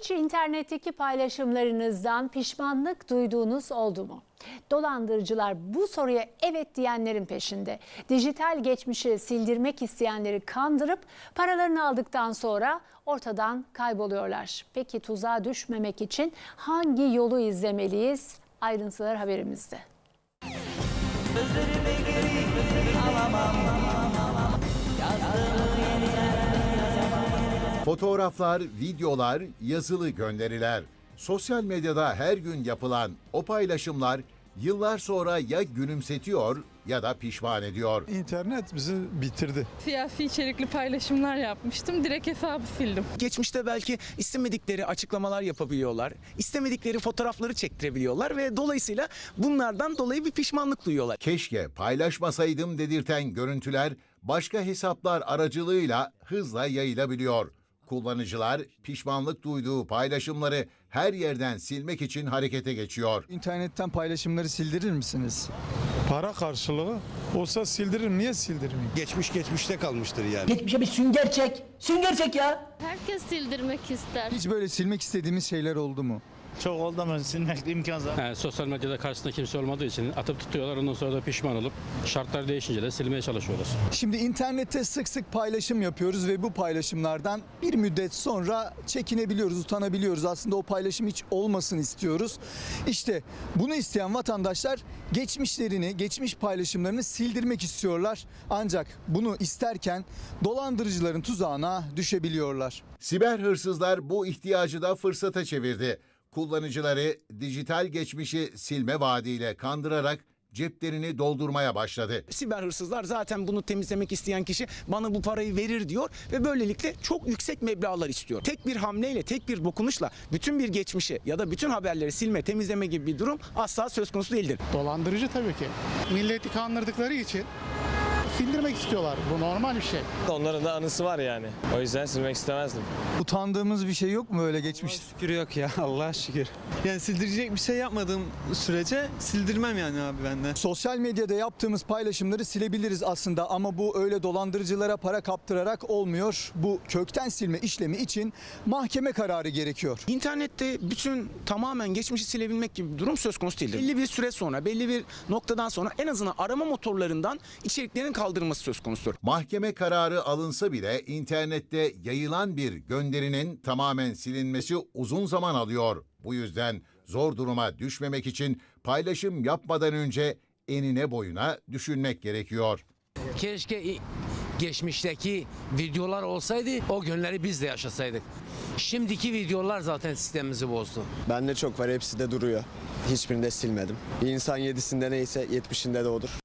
Hiç internetteki paylaşımlarınızdan pişmanlık duyduğunuz oldu mu? Dolandırıcılar bu soruya evet diyenlerin peşinde. Dijital geçmişi sildirmek isteyenleri kandırıp paralarını aldıktan sonra ortadan kayboluyorlar. Peki tuzağa düşmemek için hangi yolu izlemeliyiz? Ayrıntılar haberimizde. Fotoğraflar, videolar, yazılı gönderiler. Sosyal medyada her gün yapılan o paylaşımlar yıllar sonra ya gülümsetiyor ya da pişman ediyor. İnternet bizi bitirdi. Siyasi içerikli paylaşımlar yapmıştım. Direkt hesabı sildim. Geçmişte belki istemedikleri açıklamalar yapabiliyorlar. istemedikleri fotoğrafları çektirebiliyorlar ve dolayısıyla bunlardan dolayı bir pişmanlık duyuyorlar. Keşke paylaşmasaydım dedirten görüntüler başka hesaplar aracılığıyla hızla yayılabiliyor. Kullanıcılar pişmanlık duyduğu paylaşımları her yerden silmek için harekete geçiyor. İnternetten paylaşımları sildirir misiniz? Para karşılığı olsa sildiririm. Niye sildirmeyeyim? Geçmiş geçmişte kalmıştır yani. Geçmişe bir sünger çek. Sünger çek ya. Herkes sildirmek ister. Hiç böyle silmek istediğimiz şeyler oldu mu? Çok oldu ama silmek imkansız. Yani sosyal medyada karşısında kimse olmadığı için atıp tutuyorlar. Ondan sonra da pişman olup şartlar değişince de silmeye çalışıyorlar. Şimdi internette sık sık paylaşım yapıyoruz ve bu paylaşımlardan bir müddet sonra çekinebiliyoruz, utanabiliyoruz. Aslında o paylaşım hiç olmasın istiyoruz. İşte bunu isteyen vatandaşlar geçmişlerini, geçmiş paylaşımlarını sildirmek istiyorlar. Ancak bunu isterken dolandırıcıların tuzağına düşebiliyorlar. Siber hırsızlar bu ihtiyacı da fırsata çevirdi. Kullanıcıları dijital geçmişi silme vaadiyle kandırarak ceplerini doldurmaya başladı. Siber hırsızlar zaten bunu temizlemek isteyen kişi bana bu parayı verir diyor ve böylelikle çok yüksek meblağlar istiyor. Tek bir hamleyle, tek bir dokunuşla bütün bir geçmişi ya da bütün haberleri silme, temizleme gibi bir durum asla söz konusu değildir. Dolandırıcı tabii ki. Milleti kandırdıkları için sildirmek istiyorlar. Bu normal bir şey. Onların da anısı var yani. O yüzden silmek istemezdim. Utandığımız bir şey yok mu öyle geçmiş? Şükür yok ya Allah'a şükür. Yani sildirecek bir şey yapmadığım sürece sildirmem yani abi ben de. Sosyal medyada yaptığımız paylaşımları silebiliriz aslında ama bu öyle dolandırıcılara para kaptırarak olmuyor. Bu kökten silme işlemi için mahkeme kararı gerekiyor. İnternette bütün tamamen geçmişi silebilmek gibi bir durum söz konusu değildir. Belli bir süre sonra, belli bir noktadan sonra en azından arama motorlarından içeriklerin kaldırılması söz konusudur. Mahkeme kararı alınsa bile internette yayılan bir gönderinin tamamen silinmesi uzun zaman alıyor. Bu yüzden zor duruma düşmemek için paylaşım yapmadan önce enine boyuna düşünmek gerekiyor. Keşke geçmişteki videolar olsaydı o günleri biz de yaşasaydık. Şimdiki videolar zaten sistemimizi bozdu. Bende çok var hepsi de duruyor. Hiçbirini de silmedim. Bir insan yedisinde neyse yetmişinde de odur.